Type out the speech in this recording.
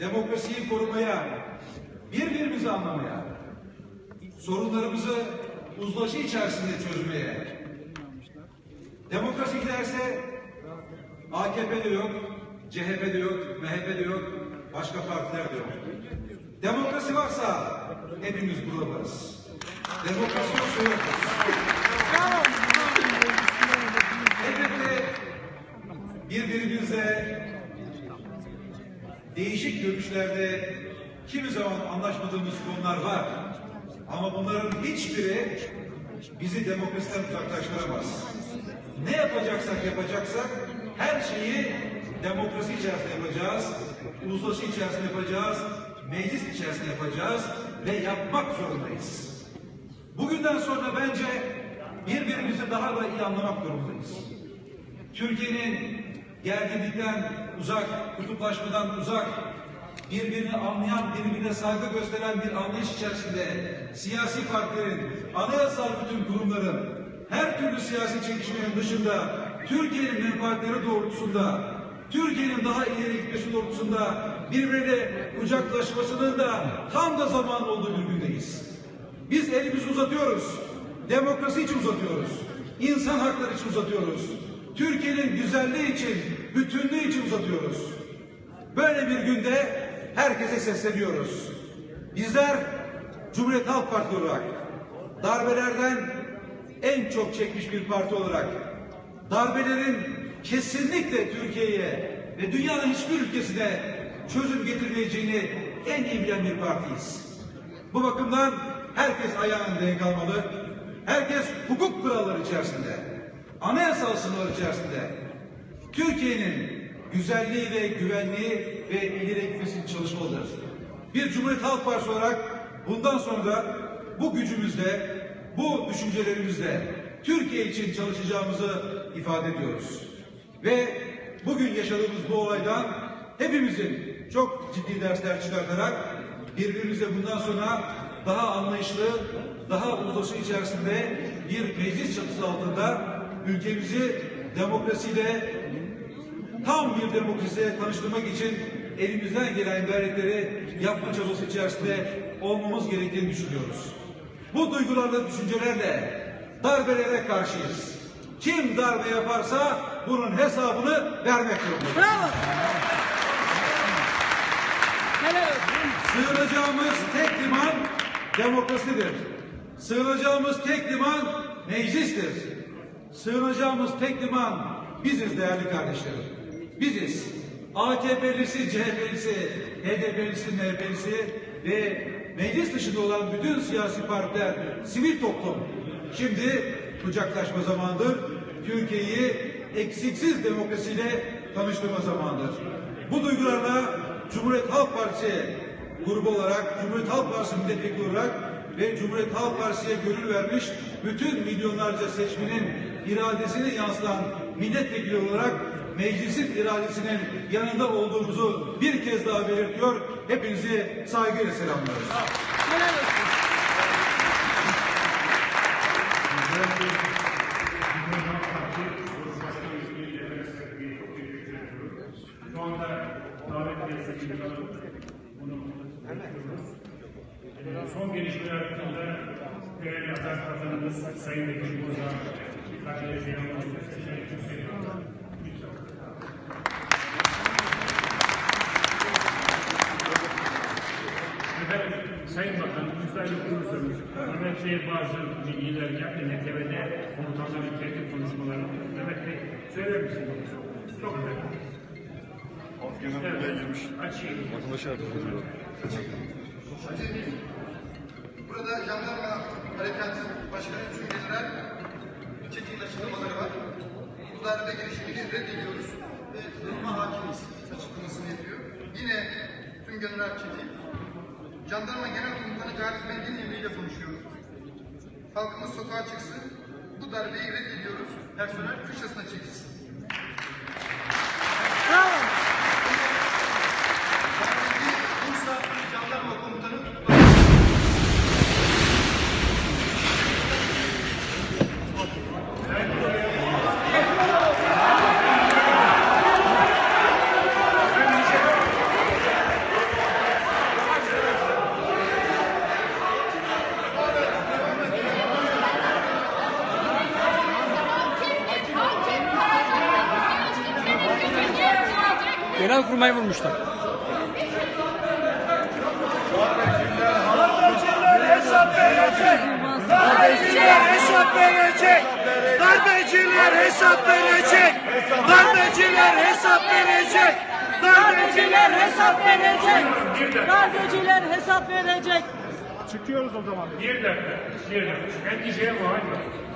demokrasiyi korumaya, birbirimizi anlamaya, sorunlarımızı uzlaşı içerisinde çözmeye, demokrasi giderse AKP'de yok, CHP'de yok, MHP'de yok, başka partiler de yok. Demokrasi varsa hepimiz burada varız. Demokrasi yoksa yokuz. Elbette birbirimizle değişik görüşlerde kimi zaman anlaşmadığımız konular var. Ama bunların hiçbiri bizi demokrasiden uzaklaştıramaz. Ne yapacaksak yapacaksak her şeyi demokrasi içerisinde yapacağız, uluslararası içerisinde yapacağız, meclis içerisinde yapacağız ve yapmak zorundayız. Bugünden sonra bence birbirimizi daha da iyi anlamak durumundayız. Türkiye'nin gerginlikten uzak, kutuplaşmadan uzak, birbirini anlayan, birbirine saygı gösteren bir anlayış içerisinde siyasi partilerin, anayasal bütün kurumların her türlü siyasi çekişmenin dışında Türkiye'nin menfaatleri doğrultusunda, Türkiye'nin daha ileri gitmesi doğrultusunda birbirine kucaklaşmasının da tam da zaman olduğu bir gündeyiz. Biz elimizi uzatıyoruz. Demokrasi için uzatıyoruz. İnsan hakları için uzatıyoruz. Türkiye'nin güzelliği için, bütünlüğü için uzatıyoruz. Böyle bir günde herkese sesleniyoruz. Bizler Cumhuriyet Halk Partisi olarak darbelerden en çok çekmiş bir parti olarak darbelerin kesinlikle Türkiye'ye ve dünyanın hiçbir ülkesine çözüm getirmeyeceğini en iyi bilen bir partiyiz. Bu bakımdan herkes ayağının denk. Herkes hukuk kuralları içerisinde, anayasal sınırlar içerisinde Türkiye'nin güzelliği ve güvenliği ve ileri gitmesi için çalışmalıdır. Bir Cumhuriyet Halk Partisi olarak bundan sonra bu gücümüzle, bu düşüncelerimizle Türkiye için çalışacağımızı ifade ediyoruz. Ve bugün yaşadığımız bu olaydan hepimizin çok ciddi dersler çıkartarak birbirimize bundan sonra daha anlayışlı, daha uzlaşı içerisinde bir meclis çatısı altında ülkemizi demokrasiyle tam bir demokrasiye tanıştırmak için elimizden gelen gayretleri yapma çabası içerisinde olmamız gerektiğini düşünüyoruz. Bu duygularla, düşüncelerle darbelere karşıyız. Kim darbe yaparsa bunun hesabını vermek zorunda. Bravo. Sığınacağımız tek liman demokrasidir. Sığınacağımız tek liman meclistir. Sığınacağımız tek liman biziz değerli kardeşlerim. Biziz. AKP'lisi, CHP'lisi, HDP'lisi, MHP'lisi ve meclis dışında olan bütün siyasi partiler, sivil toplum şimdi kucaklaşma zamanıdır. Türkiye'yi eksiksiz demokrasiyle tanıştırma zamanıdır. Bu duygularla Cumhuriyet Halk Partisi grubu olarak, Cumhuriyet Halk Partisi milletvekili olarak ve Cumhuriyet Halk Partisi'ye gönül vermiş bütün milyonlarca seçmenin iradesini yansıtan milletvekili olarak meclisin iradesinin yanında olduğumuzu bir kez daha belirtiyor. Hepinizi saygıyla selamlıyoruz. Helal olsun. Son gelişmeler hakkında değerli aday bakanımız Sayın Bekir Bozdağ Efendim, Sayın Bakan, müsaade olursanız, Mehmet Bey bazı bilgiler geldi. NTV'de komutanların kendi konuşmalarını. Mehmet Bey, söyler misiniz? Çok önemli. Evet, açayım. Burada jandarma harekat başkanı Tüm General Çetin açıklamaları var. Bu darbe girişimini reddediyoruz ve duruma hakimiz açıklamasını yapıyor. Yine Tüm General Çetin, Jandarma Genel Komutanı Galip Bey'in emriyle konuşuyor. Halkımız sokağa çıksın, bu darbeyi reddediyoruz, personel köşesine çekilsin. Bravo. Bursa Jandarma Komutanı tutuklandı. Genelkurmay'ı vurmuşlar. Darbeciler hesap verecek. Darbeciler hesap verecek. Darbeciler hesap verecek. Darbeciler hesap verecek. Darbeciler hesap verecek. Bir dakika. Bir dakika. Endişeye muhalif.